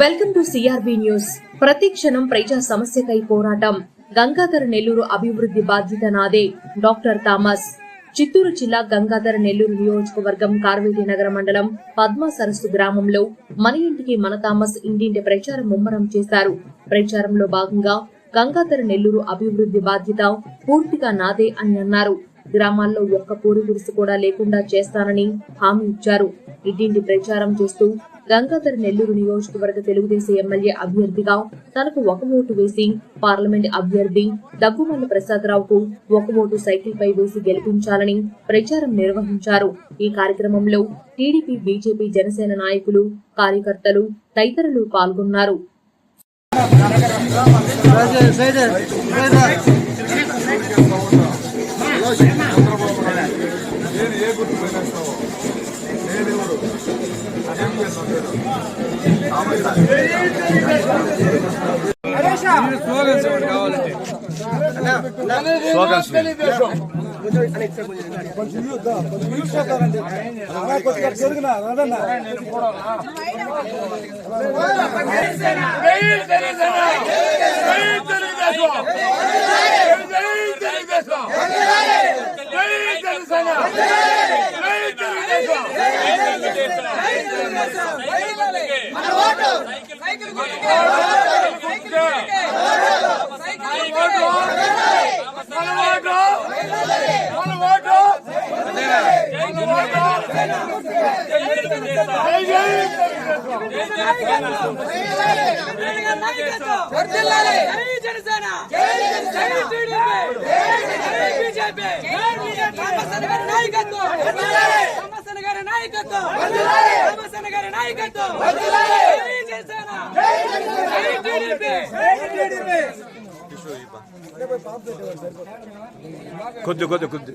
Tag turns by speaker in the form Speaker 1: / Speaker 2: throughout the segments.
Speaker 1: Welcome to CRB news. ప్రతి క్షణం ప్రజా సమస్యకై పోరాటం. గంగాధర నెల్లూరు అభివృద్ధి బాధ్యత నాదే. Doctor Thomas. చిత్తూరు జిల్లా గంగాధర నెల్లూరు నియోజకవర్గం కార్వేటి నగర మండలం పద్మ సరస్సు గ్రామంలో మన ఇంటికి మన థామస్ ఇంటింటి ప్రచారం ముమ్మరం చేశారు. ప్రచారంలో భాగంగా గంగాధర నెల్లూరు అభివృద్ధి బాధ్యత పూర్తిగా నాదే అని అన్నారు. గ్రామాల్లో ఒక్క పూరి గుడిసె కూడా లేకుండా చేస్తానని హామీ ఇచ్చారు. ఇంటింటి ప్రచారం చేస్తూ గంగాధర్ నెల్లూరు నియోజకవర్గ తెలుగుదేశం ఎమ్మెల్యే అభ్యర్థిగా తనకు ఒక ఓటు వేసి పార్లమెంట్ అభ్యర్థి దగ్గుమల్ల ప్రసాదరావుకు ఒక ఓటు సైకిల్ పై వేసి గెలిపించాలని ప్రచారం నిర్వహించారు. ఈ కార్యక్రమంలో టీడీపీ బీజేపీ జనసేన నాయకులు కార్యకర్తలు తదితరులు పాల్గొన్నారు.
Speaker 2: స్లోగన్స్
Speaker 3: వర్ధిల్లాలి జై జనసేన జనసేన బీజేపీ నాయకత్వం గారి నాయకత్వం రామసన్న గారి నాయకత్వం జనసేన
Speaker 2: కొద్ది కొద్ది కొద్ది.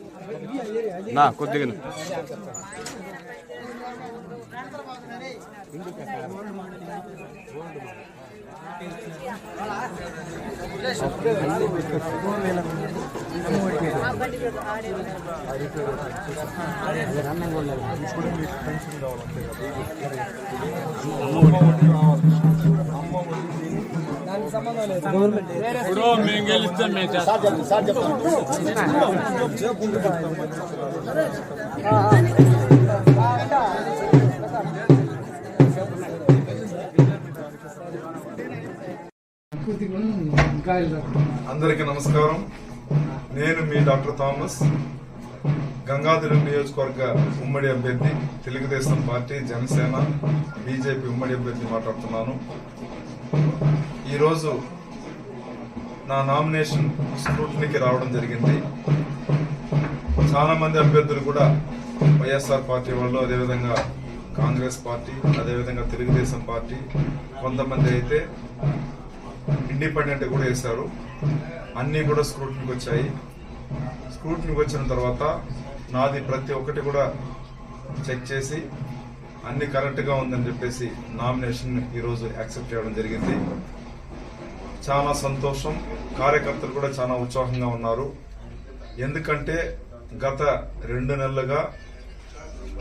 Speaker 2: నా కొద్దిగా
Speaker 4: ఇప్పుడు మేము గెలిస్తే మేము చేస్తాం
Speaker 2: అందరికీ నమస్కారం. నేను మీ డాక్టర్ థామస్. గంగాధర నియోజకవర్గ ఉమ్మడి అభ్యర్థి తెలుగుదేశం పార్టీ జనసేన బీజేపీ ఉమ్మడి అభ్యర్థి మాట్లాడుతున్నాను. ఈరోజు నా నామినేషన్ స్క్రూటనీకి రావడం జరిగింది. చాలా మంది అభ్యర్థులు కూడా వైఎస్ఆర్ పార్టీ వాళ్ళు అదేవిధంగా కాంగ్రెస్ పార్టీ అదేవిధంగా తెలుగుదేశం పార్టీ కొంతమంది అయితే ఇండిపెండెంట్ కూడా వేశారు. అన్నీ కూడా స్క్రూటినీకి వచ్చాయి. స్క్రూటినీకి వచ్చిన తర్వాత నాది ప్రతి ఒక్కటి కూడా చెక్ చేసి అన్ని కరెక్ట్గా ఉందని చెప్పేసి నామినేషన్ ఈరోజు యాక్సెప్ట్ చేయడం జరిగింది. చాలా సంతోషం. కార్యకర్తలు కూడా చాలా ఉత్సాహంగా ఉన్నారు. ఎందుకంటే గత రెండు నెలలుగా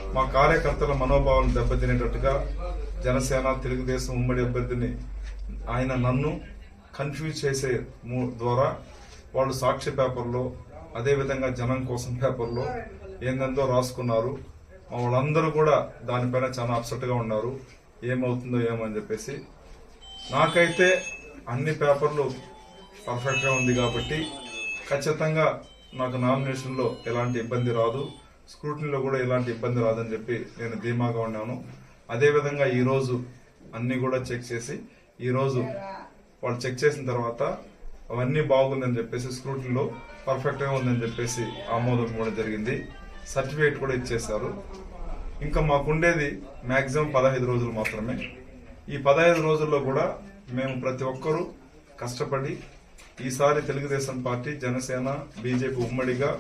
Speaker 2: మా కార్యకర్తల మనోభావాలను దెబ్బతినేటట్టుగా జనసేన తెలుగుదేశం ఉమ్మడి అభ్యర్థిని ఆయన నన్ను కన్ఫ్యూజ్ చేసే మూ- ద్వారా వాళ్ళు సాక్షి పేపర్లో అదేవిధంగా జనం కోసం పేపర్లో ఏందందో రాసుకున్నారు. మా వాళ్ళందరూ కూడా దానిపైన చాలా అప్సెట్గా ఉన్నారు. ఏమవుతుందో ఏమో అని చెప్పేసి. నాకైతే అన్ని పేపర్లు పర్ఫెక్ట్గా ఉంది కాబట్టి ఖచ్చితంగా నాకు నామినేషన్లో ఎలాంటి ఇబ్బంది రాదు. స్క్రూటినీలో కూడా ఎలాంటి ఇబ్బంది రాదని చెప్పి నేను ధీమాగా ఉన్నాను. అదేవిధంగా ఈరోజు అన్ని కూడా చెక్ చేసి ఈరోజు వాళ్ళు చెక్ చేసిన తర్వాత అవన్నీ బాగుందని చెప్పేసి స్క్రూటినీలో పర్ఫెక్ట్గా ఉందని చెప్పేసి ఆమోదం కూడా జరిగింది. సర్టిఫికేట్ కూడా ఇచ్చేశారు. ఇంకా మాకుండేది మ్యాక్సిమం పదహైదు రోజులు మాత్రమే. ఈ పదహైదు రోజుల్లో కూడా మేము ప్రతి ఒక్కరూ కష్టపడి ఈసారి తెలుగుదేశం పార్టీ జనసేన బీజేపీ ఉమ్మడిగా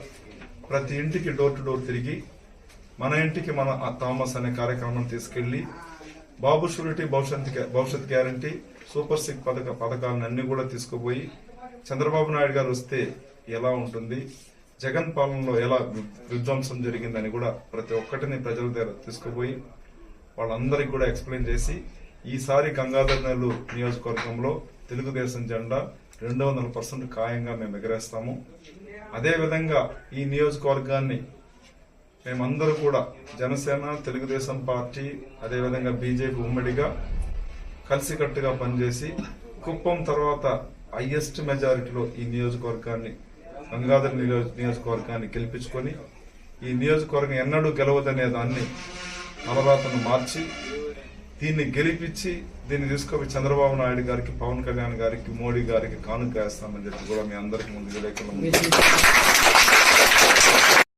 Speaker 2: ప్రతి ఇంటికి డోర్ టు డోర్ తిరిగి మన ఇంటికి మన థామస్ అనే కార్యక్రమం తీసుకెళ్ళి బాబు షూరిటీ భవిష్యత్ భవిష్యత్ గ్యారంటీ సూపర్ సిక్ పథక పథకాలను అన్ని కూడా తీసుకుపోయి చంద్రబాబు నాయుడు గారు వస్తే ఎలా ఉంటుంది జగన్ పాలనలో ఎలా విధ్వంసం జరిగిందని కూడా ప్రతి ఒక్కటిని ప్రజల దగ్గర తీసుకుపోయి వాళ్ళందరికీ కూడా ఎక్స్ప్లెయిన్ చేసి ఈసారి గంగాధర్ నెల్లు నియోజకవర్గంలో తెలుగుదేశం జెండా రెండు వందల పర్సెంట్ ఖాయంగా మేము ఎగరేస్తాము. అదేవిధంగా ఈ నియోజకవర్గాన్ని మేమందరూ కూడా జనసేన తెలుగుదేశం పార్టీ అదేవిధంగా బీజేపీ ఉమ్మడిగా కలిసికట్టుగా పనిచేసి కుప్పం తర్వాత హయ్యెస్ట్ మెజారిటీలో ఈ నియోజకవర్గాన్ని గంగాధర్ నియోజ- నియోజకవర్గాన్ని గెలిపించుకొని ఈ నియోజకవర్గం ఎన్నడూ గెలవదనే దాన్ని నవరాతను మార్చి దీన్ని గెలిపించి దీన్ని తీసుకొని చంద్రబాబు నాయుడు గారికి పవన్ కళ్యాణ్ గారికి మోడీ గారికి కానుక వేస్తామని చెప్పి కూడా మీ అందరికి ముందు ముందు